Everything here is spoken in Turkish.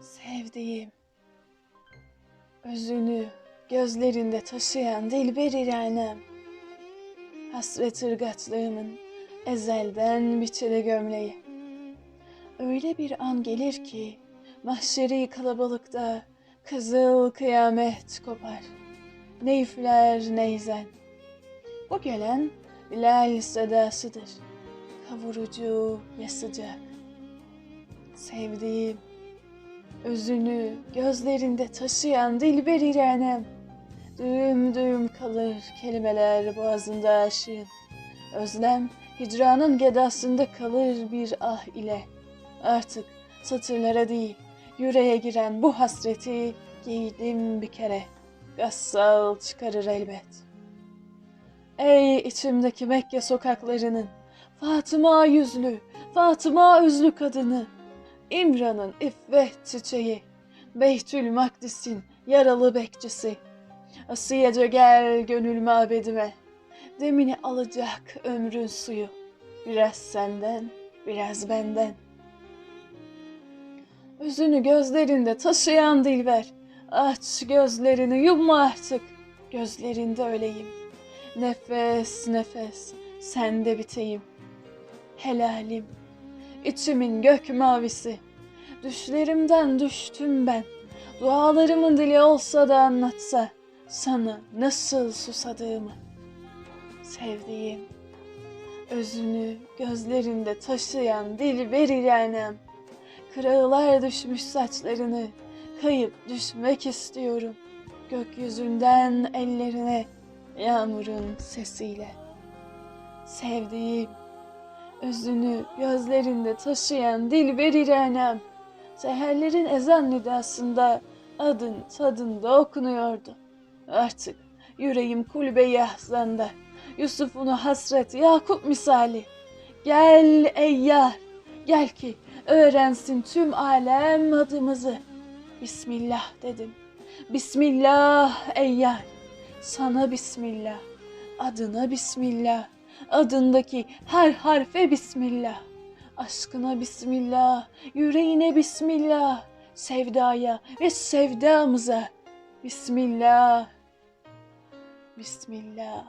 Sevdiğim, özünü gözlerinde taşıyan dilber iranem, hasret ırgatlığımın ezelden biçili gömleği. Öyle bir an gelir ki mahşeri kalabalıkta kızıl kıyamet kopar. Ne üfler ne izen. Bu gelen Bilal sedasıdır. Kavurucu ve sıcak. Sevdiğim, özünü gözlerinde taşıyan dilber iranem. Düğüm düğüm kalır kelimeler boğazında aşığın. Özlem hicranın gedasında kalır bir ah ile. Artık satırlara değil yüreğe giren bu hasreti giydim bir kere. Gassal çıkarır elbet. Ey içimdeki Mekke sokaklarının Fatıma yüzlü, Fatıma özlü kadını. İmran'ın iffet çiçeği, Beytül Makdis'in yaralı bekçisi. Asiyece gel gönül mabedime, demini alacak ömrün suyu. Biraz senden, biraz benden. Özünü gözlerinde taşıyan dilber, aç gözlerini yumma artık, gözlerinde öleyim. Nefes nefes, sende biteyim. Helalim, içimin gök mavisi. Düşlerimden düştüm ben. Dualarımın dili olsa da anlatsa sana nasıl susadığımı. Sevdiğim, özünü gözlerinde taşıyan dilber ilanem. Kırağılar düşmüş saçlarını, kayıp düşmek istiyorum. Gökyüzünden ellerine, yağmurun sesiyle. Sevdiğim, özünü gözlerinde taşıyan dilber iranem, seherlerin ezan nidasında adın tadında okunuyordu. Artık yüreğim kulbe-i ahzanda, Yusuf'unu hasret Yakup misali. Gel ey yar, gel ki öğrensin tüm alem adımızı. Bismillah dedim. Bismillah ey yar. Sana bismillah. Adına bismillah. Adındaki her harfe bismillah. Aşkına bismillah. Yüreğine bismillah. Sevdaya ve sevdamıza bismillah. Bismillah.